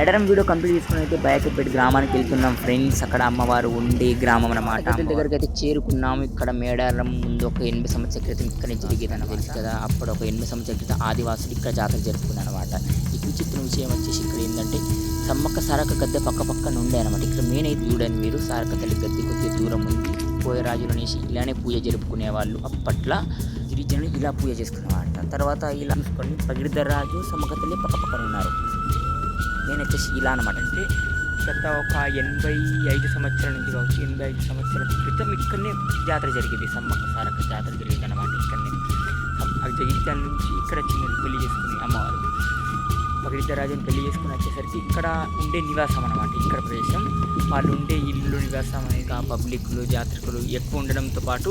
ఎడరం video complete చేసుకుని అయితే బయటపెట్టి గ్రామానికి వెళ్తున్నాం. ఫ్రెండ్స్ అక్కడ అమ్మవారు ఉండే గ్రామం అన్నమాట. దగ్గరికి అయితే చేరుకున్నాము. ఇక్కడ మేడారం ముందు ఒక ఎనిమిది సంవత్సరాల క్రితం ఇక్కడ జరిగేదని తెలుసు కదా అప్పుడు ఒక ఎనిమిది సంవత్సరాల క్రితం ఆదివాసులు ఇక్కడ జాతర జరుపుకున్నారు అనమాట ఈ విచిత్ర విషయం వచ్చేసి ఇక్కడ ఏంటంటే సమ్మక్క సారక గద్దె పక్క పక్కన ఉండే అనమాట ఇక్కడ మెయిన్ అయితే చూడండి మీరు సారక తల్లి గద్దె కొద్దిగా దూరం ఉంది. కోయరాజులు అనేసి ఇలానే పూజ జరుపుకునే వాళ్ళు అప్పట్లో గిరిజనులు ఇలా పూజ చేసుకునేవాట తర్వాత ఇలా చూసుకొని పగిడిదరాజు సమ్మక్క తల్లి పక్క పక్కన ఉన్నారు. నేను వచ్చేసి ఇలా అనమాట అంటే గత ఒక ఎనభై ఐదు సంవత్సరాల నుంచి కావచ్చు ఎనభై ఐదు సంవత్సరాల క్రితం ఇక్కడనే జాతర జరిగింది. సమ్మక్క సారక్క జాతర జరిగింది అనమాట ఇక్కడనే జగిత్యాల నుంచి ఇక్కడ చిన్న పెళ్ళి చేసుకుని అమ్మవారు. పగిడిద్దరాజుని పెళ్ళి చేసుకుని వచ్చేసరికి ఇక్కడ ఉండే నివాసం అనమాట ఇక్కడ ప్రదేశం. వాళ్ళు ఉండే ఇల్లు నివాసం అనేది ఆ పబ్లిక్లు జాతరకులు ఎక్కువ ఉండడంతో పాటు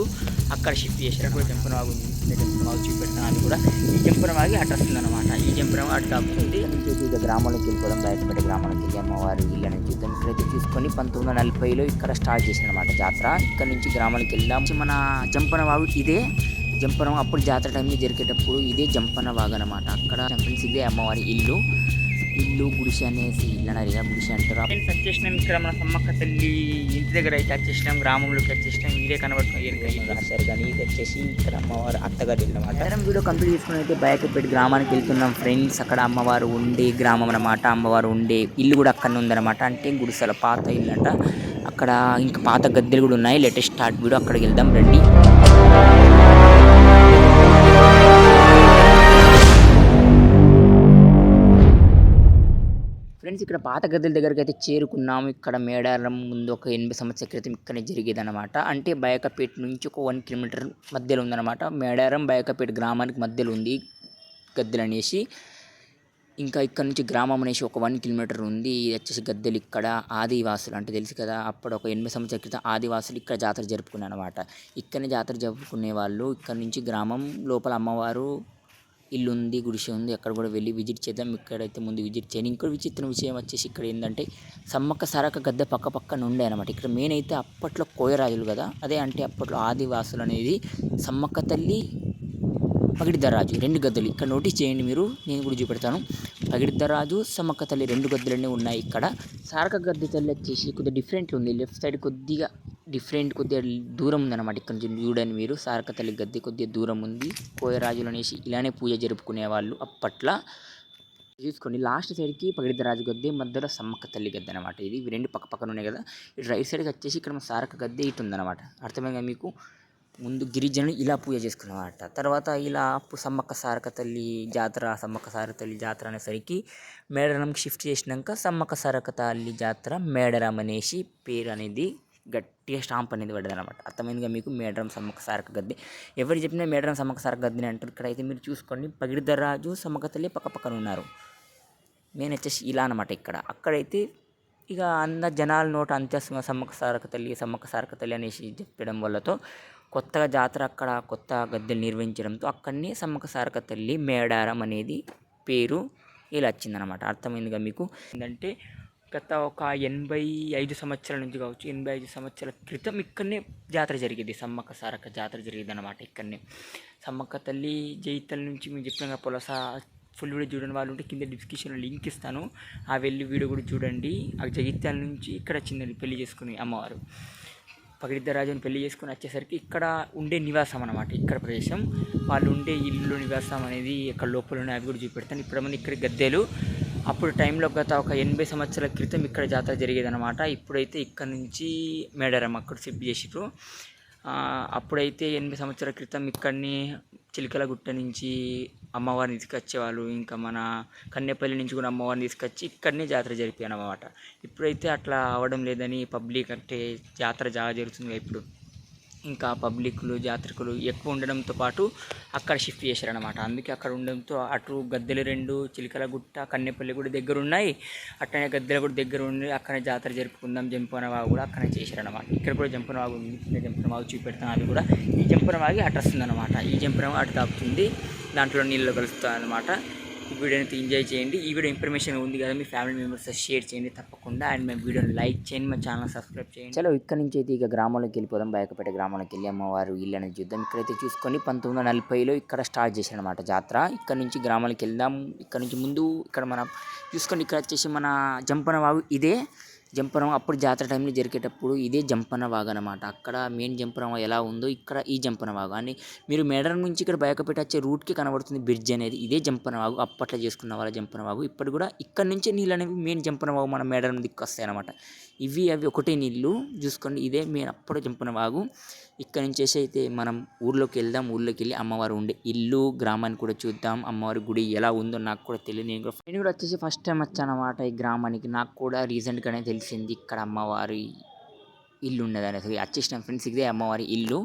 అక్కడ షిఫ్ట్ చేశారు. కూడా జంపనవాగు జంపనవాగు చూపెట్టిన అది కూడా. ఈ జంపనవాగి అటు వస్తుందన్నమాట. ఈ జంపనవాగు అటు కాపుతుంది ఇక గ్రామంలోకి వెళ్ళిపోవడం బయటపడే గ్రామంలోకి వెళ్ళి అమ్మవారి ఇల్లు అనేది చూద్దాం ఇక్కడైతే పంతొమ్మిది వందల నలభైలో ఇక్కడ స్టార్ట్ చేసిన అనమాట జాతర. ఇక్కడ నుంచి గ్రామానికి వెళ్దాం మన జంపనవాగు ఇదే. జంపనం అప్పుడు జాతర టైంలో జరిగేటప్పుడు ఇదే జంపన వాగ్ అనమాట అక్కడ ఫ్రెండ్స్ ఇదే అమ్మవారి ఇల్లు. ఇల్లు గుడిసె అనేసి ఇల్లు అన్నారు ఇక గుడిసె అంటారు. ఫ్రెండ్స్ వచ్చేసినాం ఇక్కడ మన సమ్మక్క తల్లి ఇంటి దగ్గర అయితే వచ్చేసినాం గ్రామంలోకి వచ్చేసినాం ఇదే కనబడుతుంది రాశారు కానీ ఇది వచ్చేసి ఇక్కడ అమ్మవారు అత్తగారి ఇల్లు అనమాట వీడియో కంప్లీట్ చేసుకుని అయితే బయటపెట్టి గ్రామానికి వెళ్తున్నాం ఫ్రెండ్స్. అక్కడ అమ్మవారు ఉండే గ్రామం అనమాట అమ్మవారు ఉండే ఇల్లు కూడా అక్కడనే ఉందన్నమాట. అంటే గుడిసెల పాత ఇల్లు అంట. అక్కడ ఇంకా పాత గద్దెలు కూడా ఉన్నాయి. లేటెస్ట్ స్టార్ట్ వీడియో అక్కడికి వెళ్దాం రండి. ఫ్రెండ్స్ ఇక్కడ పాత గద్దెల దగ్గరికి అయితే చేరుకున్నాము. ఇక్కడ మేడారం ముందు ఒక ఎనభై సంవత్సరాల క్రితం ఇక్కడనే జరిగేదన్నమాట. అంటే బయకపేట నుంచి ఒక వన్ కిలోమీటర్ మధ్యలో ఉందన్నమాట. మేడారం బయకపేట గ్రామానికి మధ్యలో ఉంది గద్దెలు అనేసి ఇంకా ఇక్కడ నుంచి గ్రామం అనేసి ఒక వన్ కిలోమీటర్ ఉంది. ఇది వచ్చేసి గద్దెలు ఇక్కడ ఆదివాసులు అంటే తెలుసు కదా. అప్పుడు ఒక ఎనభై సంవత్సరాల క్రితం ఆదివాసులు ఇక్కడ జాతర జరుపుకున్నారు అనమాట ఇక్కడనే జాతర జరుపుకునే వాళ్ళు ఇక్కడ నుంచి గ్రామం లోపల అమ్మవారు ఇల్లు ఉంది గుడిసె ఉంది. అక్కడ కూడా వెళ్ళి విజిట్ చేద్దాం. ఇక్కడైతే ముందు విజిట్ చేయండి. ఇంకో విచిత్ర విషయం వచ్చేసి ఇక్కడ ఏంటంటే సమ్మక్క సారక్క గద్దె పక్క పక్కన ఉండే అనమాట ఇక్కడ మెయిన్ అయితే అప్పట్లో కోయరాజులు కదా. అదే అంటే అప్పట్లో ఆదివాసులు అనేది సమ్మక్క తల్లి పగిడిద్దరాజు రెండు గద్దలు ఇక్కడ నోటీస్ చేయండి మీరు నేను కూడా చూపెడతాను. పగిడిద్దరాజు సమ్మక్క తల్లి రెండు గద్దలన్నీ ఉన్నాయి ఇక్కడ. సారక గద్దె తల్లి వచ్చేసి కొద్దిగా డిఫరెంట్ ఉంది. లెఫ్ట్ సైడ్ కొద్దిగా డిఫరెంట్ కొద్దిగా దూరం ఉందన్నమాట ఇక్కడ నుంచి చూడండి మీరు. సారక తల్లి గద్దె కొద్దిగా దూరం ఉంది. కోయరాజులు అనేసి ఇలానే పూజ జరుపుకునే వాళ్ళు అప్పట్లో. చూసుకోండి లాస్ట్ సైడ్కి పగిడిద్దరాజు గద్దె మధ్యలో సమ్మక్క తల్లి గద్దె అనమాట ఇది. ఇవి రెండు పక్క పక్కన ఉన్నాయి కదా. ఇటు రైట్ సైడ్కి వచ్చేసి ఇక్కడ మన సారక గద్దె ఇటు ఉందన్నమాట. అర్థమైందా మీకు? ముందు గిరిజనులు ఇలా పూజ చేసుకున్నమాట తర్వాత ఇలా సమ్మక్క సారక తల్లి జాతర సమ్మక్క సారక తల్లి జాతర అనేసరికి మేడరంకి షిఫ్ట్ చేసినాక సమ్మక్క సారక తల్లి జాతర మేడరం అనేసి పేరు అనేది గట్టిగా స్టాంప్ అనేది పడ్డది అనమాట అర్థమైందిగా మీకు? మేడరం సమ్మక్క సారక గద్దె. ఎవరు చెప్పినా మేడరం సమ్మక్క సారక గద్దెని అంటారు. అయితే మీరు చూసుకోండి. పగిడిదరాజు సమ్మక్క తల్లి పక్క పక్కన ఉన్నారు. నేను వచ్చేసి ఇలా అనమాట ఇక్కడ. అక్కడైతే ఇక అంద జనాల నోట అంత్యస్తున్న సమ్మక్క సారక తల్లి సమ్మక్క సారక తల్లి అనేసి చెప్పడం వల్లతో కొత్తగా జాతర అక్కడ కొత్త గద్దెలు నిర్వహించడంతో అక్కడనే సమ్మక్క సారక తల్లి మేడారం అనేది పేరు ఇలా వచ్చిందనమాట అర్థమైందిగా మీకు? ఏంటంటే గత ఒక ఎనభై ఐదు సంవత్సరాల నుంచి కావచ్చు ఎనభై ఐదు సంవత్సరాల క్రితం ఇక్కడనే జాతర జరిగేది. సమ్మక్క సారక్క జాతర జరిగేది అనమాట ఇక్కడనే. సమ్మక్క తల్లి జైతల్ నుంచి మేము చెప్పిన పులస ఫుల్ వీడియో చూడని వాళ్ళు ఉంటే కింద డిస్క్రిప్షన్లో లింక్ ఇస్తాను. ఆ వెళ్ళి వీడియో కూడా చూడండి. ఆ జగిత్యాల నుంచి ఇక్కడ చిన్నది పెళ్ళి చేసుకుని అమ్మవారు. పగిడిద్దరాజుని పెళ్ళి చేసుకుని వచ్చేసరికి ఇక్కడ ఉండే నివాసం అనమాట ఇక్కడ ప్రదేశం. వాళ్ళు ఉండే ఇల్లు నివాసం అనేది ఇక్కడ లోపల ఉన్నాయి అవి కూడా చూపెడతాను. ఇప్పుడు మన ఇక్కడ గద్దెలు. అప్పుడు టైంలో గత ఒక ఎనభై సంవత్సరాల క్రితం ఇక్కడ జాతర జరిగేది అనమాట ఇప్పుడైతే ఇక్కడ నుంచి మేడారం అక్కడ షిఫ్ట్ చేసిరు అప్పుడైతే ఎనభై సంవత్సరాల క్రితం ఇక్కడిని చిలకల గుట్ట నుంచి అమ్మవారిని తీసుకొచ్చేవాళ్ళు. ఇంకా మన కన్నెపల్లి నుంచి కూడా అమ్మవారిని తీసుకొచ్చి ఇక్కడనే జాతర జరిపాను అన్నమాట ఇప్పుడైతే అట్లా అవడం లేదని పబ్లిక్ అంటే జాతర జాగా జరుగుతుంది ఇప్పుడు. ఇంకా పబ్లిక్లు జాతరకులు ఎక్కువ ఉండడంతో పాటు అక్కడ షిఫ్ట్ చేశారనమాట అందుకే అక్కడ ఉండడంతో అటు గద్దెలు రెండు చిలకల గుట్ట కన్నెపల్లి కూడా దగ్గర ఉన్నాయి అట్లనే గద్దెలు కూడా దగ్గర ఉండి అక్కడే జాతర జరుపుకుందాం జంపనవాగు కూడా అక్కడే చేశారనమాట ఇక్కడ కూడా జంపనవాగు ఉంది. జంపనవాగు జంపన వాగు చూపెడతాను అది కూడా. ఈ జంపనవాగి అటు వస్తుంది అనమాట ఈ జంపనవాగు అటు తాపుతుంది దాంట్లో నీళ్ళు కలుస్తాయి అనమాట వీడియోని ఎంజాయ్ చేయండి. ఈ వీడియో ఇన్ఫర్మేషన్ ఉంది కదా మీ ఫ్యామిలీ మెంబర్స్ షేర్ చేయండి తప్పకుండా. అండ్ మేము వీడియోని లైక్ చేయండి మా ఛానల్ సబ్స్క్రైబ్ చేయండి. చలో ఇక్కడ నుంచి అయితే ఇక గ్రామంలోకి వెళ్ళిపోదాం. బయకపేట గ్రామంలోకి వెళ్ళి అమ్మవారు ఇల్లు అనేది చూద్దాం. ఇక్కడైతే చూసుకొని పంతొమ్మిది వందల నలభైలో ఇక్కడ స్టార్ట్ చేశారు అనమాట జాతర. ఇక్కడ నుంచి గ్రామాలకు వెళ్దాం. ఇక్కడ నుంచి ముందు ఇక్కడ మనం చూసుకొని ఇక్కడ వచ్చేసి మన జంపనవాగు ఇదే. జంపనం అప్పుడు జాతర టైంలో జరిగేటప్పుడు ఇదే జంపన వాగు అనమాట అక్కడ మెయిన్ జంపన ఎలా ఉందో ఇక్కడ ఈ జంపన వాగు అని మీరు మేడరం నుంచి ఇక్కడ బయకపెట్టి వచ్చే రూట్కి కనబడుతుంది బ్రిడ్జ్ అనేది. ఇదే జంపన వాగు అప్పట్లో చేసుకున్న వాళ్ళ జంపన వాగు ఇప్పుడు కూడా ఇక్కడ నుంచే నీళ్ళు అనేవి మెయిన్ జంపన వాగు మన మేడరం దిక్కు వస్తాయి అనమాట ఇవి అవి ఒకటే నీళ్ళు చూసుకోండి. ఇదే మీరు అప్పుడు జంపన వాగు. ఇక్కడ నుంచి అయితే మనం ఊర్లోకి వెళ్దాం. ఊర్లోకి వెళ్ళి అమ్మవారు ఉండే ఇల్లు గ్రామాన్ని కూడా చూద్దాం. అమ్మవారి గుడి ఎలా ఉందో నాకు కూడా తెలియదు. నేను కూడా నేను కూడా వచ్చేసి ఫస్ట్ టైం వచ్చాను అనమాట ఈ గ్రామానికి. నాకు కూడా రీసెంట్గానే తెలిసింది ఇక్కడ అమ్మవారి ఇల్లు ఉన్నది అనేసి వచ్చేసిన ఫ్రెండ్స్ ఇదే అమ్మవారి ఇల్లు.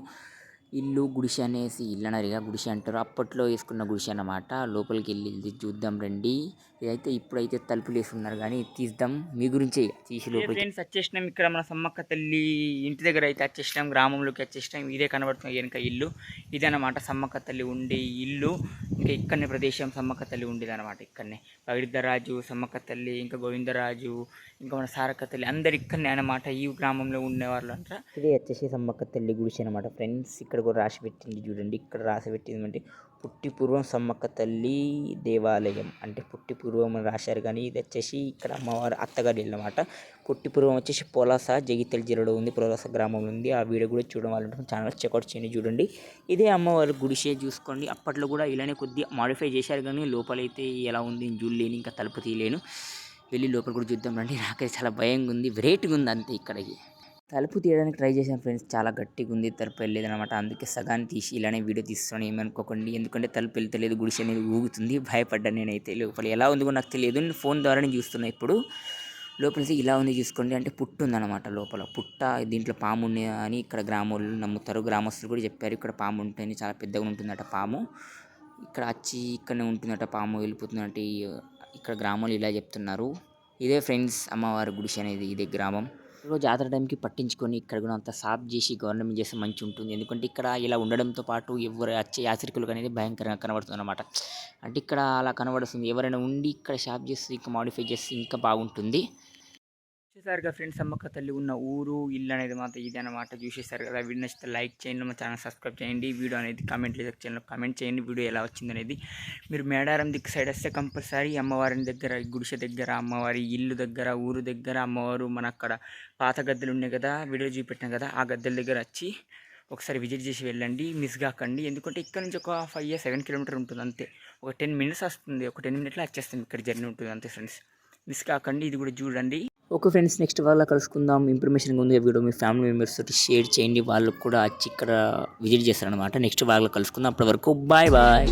ఇల్లు గుడిసె అనేసి ఇల్లు అన్నారు ఇక. గుడిసె అంటారు. అప్పట్లో వేసుకున్న గుడిసె అన్నమాట. లోపలికి వెళ్ళి చూద్దాం రండి. ఇదైతే ఇప్పుడైతే తలుపులు వేసుకున్నారు కానీ తీద్దాం. మీ గురించే తీసి ఫ్రెండ్స్ వచ్చేసినాం ఇక్కడ మన సమ్మక్క తల్లి ఇంటి దగ్గర అయితే వచ్చేసినాం గ్రామంలోకి వచ్చేసినాం ఇదే కనబడుతుంది వెనక ఇల్లు. ఇదన్నమాట సమ్మక్క తల్లి ఉండే ఇల్లు. ఇంకా ఇక్కడనే ప్రదేశం సమ్మక్క తల్లి ఉండేది అనమాట ఇక్కడనే. పగిడిద్దరాజు సమ్మక్క తల్లి ఇంకా గోవిందరాజు ఇంకా మన సారక్క తల్లి అందరు ఇక్కడనే అనమాట ఈ గ్రామంలో ఉండేవాళ్ళు అంట ఇది వచ్చేసి సమ్మక్క తల్లి గుడిసి అనమాట ఫ్రెండ్స్. ఇక్కడ కూడా రాసి పెట్టింది చూడండి. ఇక్కడ రాసి పెట్టింది అంటే పుట్టిపూర్వం సమ్మక్క తల్లి దేవాలయం. అంటే పుట్టిపూర్వం అని రాశారు కానీ ఇది వచ్చేసి ఇక్కడ అమ్మవారు అత్తగారి ఇల్లు అనమాట పుట్టిపూర్వం వచ్చేసి పొలాస జగిత్యాల జిల్లాలో ఉంది. పొలాస గ్రామంలో ఉంది. ఆ వీడియో కూడా చూడడం వాళ్ళు ఛానల్ చెక్అవుట్ చేయండి చూడండి. ఇదే అమ్మవారి గుడిసే చూసుకోండి. అప్పట్లో కూడా ఇలానే కొద్దిగా మాడిఫై చేశారు కానీ లోపలైతే ఎలా ఉంది చూడలేను ఇంకా తలుపు తీయలేను. వెళ్ళి లోపల కూడా చూద్దాం రండి. నాకైతే చాలా భయంగా ఉంది. వెరైటీగా ఉంది అంతే ఇక్కడికి. తలుపు తీయడానికి ట్రై చేశాను ఫ్రెండ్స్. చాలా గట్టిగా ఉంది తలుపు వెళ్ళలేదు అనమాట అందుకే సగాన్ని తీసి ఇలానే వీడియో తీస్తాను ఏమనుకోకండి. ఎందుకంటే తలుపు వెళ్తలేదు గుడిసె అనేది ఊగుతుంది. భయపడ్డాను నేనైతే లోపల. ఎలా ఉంది కూడా నాకు తెలియదు. నేను ఫోన్ ద్వారా నేను చూస్తున్నా ఇప్పుడు. లోపలికి ఇలా ఉంది చూసుకోండి అంటే పుట్టు ఉందన్నమాట లోపల. పుట్ట దీంట్లో పాము ఉంది అని ఇక్కడ గ్రామోళ్ళు నమ్ముతారు. గ్రామస్తులు కూడా చెప్పారు ఇక్కడ పాము ఉంటుంది చాలా పెద్దగా ఉంటుందట పాము. ఇక్కడ వచ్చి ఇక్కడనే ఉంటుందట పాము వెళ్ళిపోతుందంటే ఇక్కడ గ్రామాలు ఇలా చెప్తున్నారు. ఇదే ఫ్రెండ్స్ అమ్మవారి గుడిసె అనేది ఇదే గ్రామం. రోజు జాతర టైంకి పట్టించుకొని ఇక్కడ కూడా అంత సాఫ్ చేసి గవర్నమెంట్ చేస్తే మంచి ఉంటుంది ఎందుకంటే ఇక్కడ ఇలా ఉండడంతో పాటు ఎవరు వచ్చే యాత్రికులకు అనేది భయంకరంగా కనబడుతుంది అనమాట అంటే ఇక్కడ అలా కనబడుతుంది ఎవరైనా ఉండి ఇక్కడ షాప్ చేస్తే ఇంకా మాడిఫై చేస్తే ఇంకా బాగుంటుంది. చూసారుగా ఫ్రెండ్స్ అమ్మక్క తల్లి ఉన్న ఊరు ఇల్లు అనేది మాత్రం ఇది అనమాట చూసేసారు కదా వీడియో నచ్చితే లైక్ చేయండి మా ఛానల్ సబ్స్క్రైబ్ చేయండి. వీడియో అనేది కామెంట్ సెక్షన్లో కామెంట్ చేయండి వీడియో ఎలా వచ్చింది అనేది. మీరు మేడారం దిక్కు సైడ్ వస్తే కంపల్సరీ అమ్మవారిని దగ్గర గుడిసె దగ్గర అమ్మవారి ఇల్లు దగ్గర ఊరు దగ్గర అమ్మవారు మన అక్కడ పాత గద్దెలు ఉన్నాయి కదా వీడియో చూపెట్టాం కదా ఆ గద్దెల దగ్గర వచ్చి ఒకసారి విజిట్ చేసి వెళ్ళండి మిస్ కాకండి. ఎందుకంటే ఇక్కడ నుంచి ఒక ఫైవ్ ఇయర్ సెవెన్ కిలోమీటర్ ఉంటుంది అంతే. ఒక టెన్ మినిట్స్ వస్తుంది ఒక టెన్ మినిట్లో వచ్చేస్తుంది ఇక్కడ జర్నీ ఉంటుంది అంతే ఫ్రెండ్స్. మిస్ కాకండి ఇది కూడా చూడండి. ఓకే ఫ్రెండ్స్ నెక్స్ట్ వాళ్ళ కలుసుకుందాం. ఇన్ఫర్మేషన్ ఉంది వీడియో మీ ఫ్యామిలీ మెంబర్స్ తోటి షేర్ చేయండి. వాళ్ళకు కూడా వచ్చి ఇక్కడ విజిట్ చేస్తారనమాట నెక్స్ట్ వాళ్ళ కలుసుకుందాం. అప్పటి వరకు బాయ్ బాయ్.